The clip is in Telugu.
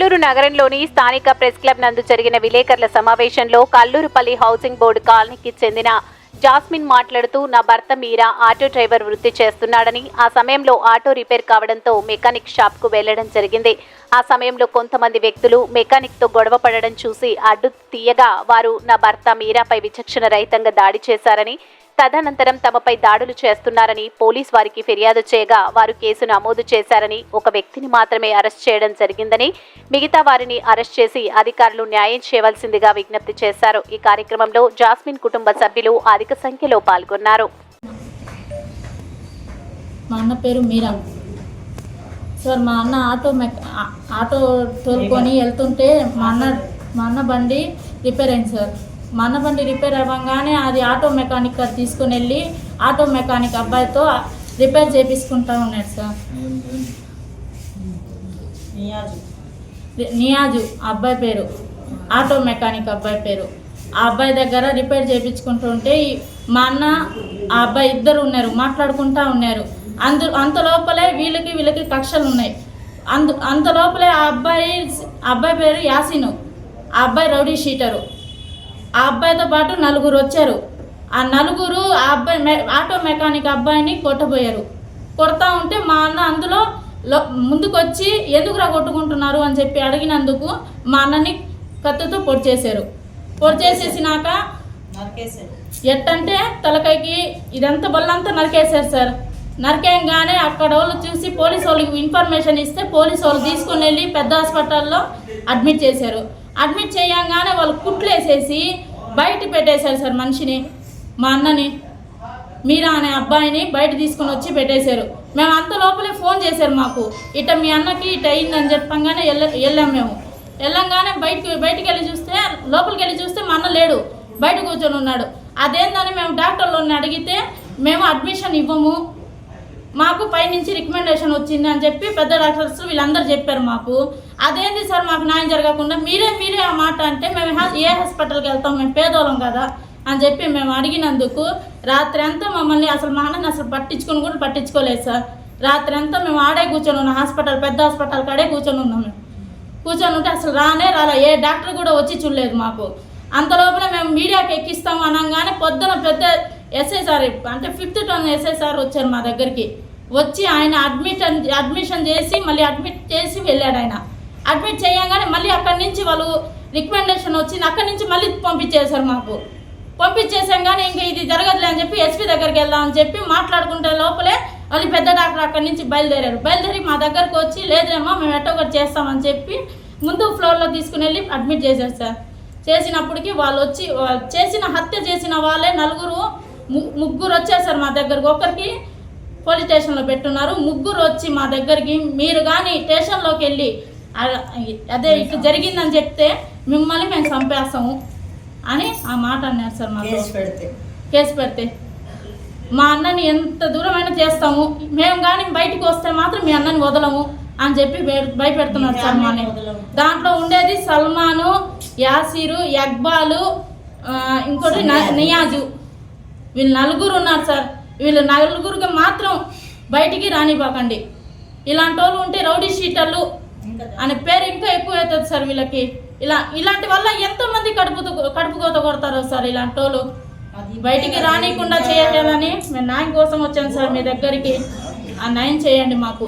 నగరంలోని స్థానిక ప్రెస్ క్లబ్ నందు జరిగిన విలేకరుల సమావేశంలో కల్లూరుపల్లి హౌసింగ్ బోర్డు కాలనీకి చెందిన జాస్మిన్ మాట్లాడుతూ నా భర్త మీరా ఆటో డ్రైవర్ వృత్తి చేస్తున్నాడని ఆ సమయంలో ఆటో రిపేర్ కావడంతో మెకానిక్ షాప్కు వెళ్ళడం జరిగింది. ఆ సమయంలో కొంతమంది వ్యక్తులు మెకానిక్తో గొడవ పడడం చూసి అడ్డు తీయగా వారు నా భర్త మీరాపై విచక్షణ రహితంగా దాడి చేశారని తదనంతరం తమపై దాడులు చేస్తున్నారని పోలీస్ వారికి ఫిర్యాదు చేయగా వారు కేసు నమోదు చేశారని ఒక వ్యక్తిని మాత్రమే అరెస్ట్ చేయడం జరిగిందని మిగతా వారిని అరెస్ట్ చేసి అధికారులు న్యాయం చేయవలసిందిగా విజ్ఞప్తి చేశారు. ఈ కార్యక్రమంలో జాస్మిన్ కుటుంబ సభ్యులు అధిక సంఖ్యలో పాల్గొన్నారు. మా అన్న పేరు మీరా. సార్ మా అన్న ఆటో మెక్ ఆటో తోలుకొని వెళ్తుంటే మా అన్న మా అన్న బండి రిపేర్ అయింది సార్. మా అన్న బండి రిపేర్ అవ్వగానే అది ఆటో మెకానిక్ గారు తీసుకుని వెళ్ళి ఆటో మెకానిక్ అబ్బాయితో రిపేర్ చేపించుకుంటా ఉన్నాడు సార్. నియాజు. అబ్బాయి పేరు. ఆటో మెకానిక్ అబ్బాయి పేరు. ఆ అబ్బాయి దగ్గర రిపేర్ చేయించుకుంటూ ఉంటే ఈ- మా అన్న ఆ అబ్బాయి ఇద్దరు ఉన్నారు మాట్లాడుకుంటా ఉన్నారు. అందు అంత లోపలే వీళ్ళకి వీళ్ళకి కక్షలు ఉన్నాయి. అందు అంత లోపలే ఆ అబ్బాయి ఆ అబ్బాయి పేరు యాసిను. ఆ అబ్బాయి రౌడీ షీటరు. ఆ అబ్బాయితో పాటు నలుగురు వచ్చారు. ఆ నలుగురు ఆ అబ్బాయి మె ఆటో మెకానిక్ అబ్బాయిని కొట్టబోయారు. కొడతా ఉంటే మా అన్న అందులో ముందుకొచ్చి ఎందుకురా కొట్టుకుంటున్నారు అని చెప్పి అడిగినందుకు మా అన్నని కత్తితో పొడి చేశారు. పొడి చేసేసినాక ఎట్టంటే తలకాయకి ఇదంతా బొల్లంతా నరికేశారు సార్. నరికేయంగానే అక్కడ వాళ్ళు చూసి పోలీసు వాళ్ళకి ఇన్ఫర్మేషన్ ఇస్తే పోలీసు వాళ్ళు తీసుకుని వెళ్ళి పెద్ద హాస్పిటల్లో అడ్మిట్ చేశారు. అడ్మిట్ చేయంగానే వాళ్ళు కుట్లేసేసి బయట పెట్టేశారు సార్ మనిషిని మా అన్నని మీరా అనే అబ్బాయిని బయట తీసుకొని వచ్చి పెట్టేశారు. మేము అంత లోపలే ఫోన్ చేశారు మాకు. ఇట మీ అన్నకి ఇట అయిందని చెప్పంగానే వెళ్ళ వెళ్ళాం మేము. వెళ్ళంగానే బయటకు బయటికి వెళ్ళి చూస్తే లోపలికి వెళ్ళి చూస్తే మా అన్న లేడు. బయట కూర్చొని ఉన్నాడు. అదేందని మేము డాక్టర్లను అడిగితే మేము అడ్మిషన్ ఇవ్వము మాకు పైనుంచి రికమెండేషన్ వచ్చింది అని చెప్పి పెద్ద డాక్టర్స్ వీళ్ళందరూ చెప్పారు మాకు. అదేంది సార్ మాకు న్యాయం జరగకుండా మీరే మీరే ఆ మాట అంటే మేము ఏ హాస్పిటల్కి వెళ్తాం మేము పేదోళం కదా అని చెప్పి మేము అడిగినందుకు రాత్రి అంతా మమ్మల్ని అసలు మా అన్నని అసలు పట్టించుకుని కూడా పట్టించుకోలేదు సార్. రాత్రి అంతా మేము ఆడే కూర్చొని ఉన్నాం హాస్పిటల్ పెద్ద హాస్పిటల్ కాడే కూర్చొని ఉన్నాం మేము. కూర్చొని ఉంటే అసలు రానే రాలే ఏ డాక్టర్ కూడా వచ్చి చూడలేదు మాకు. అంత లోపల మేము మీడియాకి ఎక్కిస్తాం అనగానే పొద్దున పెద్ద ఎస్ఐ సార్ అంటే fifth term S I sir వచ్చారు మా దగ్గరికి. వచ్చి ఆయన అడ్మిట్ అడ్మిషన్ చేసి మళ్ళీ అడ్మిట్ చేసి వెళ్ళాడు ఆయన. అడ్మిట్ చేయగానే మళ్ళీ అక్కడి నుంచి వాళ్ళు రికమెండేషన్ వచ్చింది. అక్కడి నుంచి మళ్ళీ పంపించేశారు మాకు. పంపించేసాం కానీ ఇంకా ఇది జరగదులే అని చెప్పి ఎస్పీ దగ్గరికి వెళ్దాం అని చెప్పి మాట్లాడుకుంటే లోపలే వాళ్ళు పెద్ద డాక్టర్ అక్కడి నుంచి బయలుదేరారు. బయలుదేరి మా దగ్గరకు వచ్చి లేదేమో మేము ఎట్టో ఒకటి చేస్తామని చెప్పి ముందు ఫ్లోర్లో తీసుకుని వెళ్ళి అడ్మిట్ చేశారు సార్. చేసినప్పటికీ వాళ్ళు వచ్చి చేసిన హత్య చేసిన వాళ్ళే నలుగురు ముగ్గురు వచ్చారు సార్ మా దగ్గరకు. ఒకరికి పోలీస్ స్టేషన్లో పెట్టున్నారు. ముగ్గురు వచ్చి మా దగ్గరికి. మీరు కానీ స్టేషన్లోకి వెళ్ళి అదే ఇట్లా జరిగిందని చెప్తే మిమ్మల్ని మేము చంపేస్తాము అని ఆ మాట అన్నారు సార్ మాకు కేసు పెడితే. మా అన్నని ఎంత దూరమైనా చేస్తాము. మేము కానీ బయటికి వస్తే మాత్రం మీ అన్నని వదలము అని చెప్పి భయ- భయపెడుతున్నారు సార్ మాని వదలము. దాంట్లో ఉండేది సల్మాను యాసిరు యక్బాలు ఇంకోటి నియాజు. వీళ్ళు నలుగురు ఉన్నారు సార్. వీళ్ళు నలుగురికి మాత్రం బయటికి రానివ్వకండి. ఇలాంటి వాళ్ళు ఉంటే రౌడీ షీటర్లు అనే పేరు ఇంకా ఎక్కువ అవుతుంది సార్ వీళ్ళకి. ఇలా ఇలాంటి వల్ల ఎంతో మంది కడుపుతో కడుపు కోత కొడతారు సార్ ఇలాంటి వాళ్ళు బయటికి రానియకుండా చేయాలని మేము న్యాయం కోసం వచ్చాను సార్ మీ దగ్గరికి. ఆ న్యాయం చేయండి మాకు.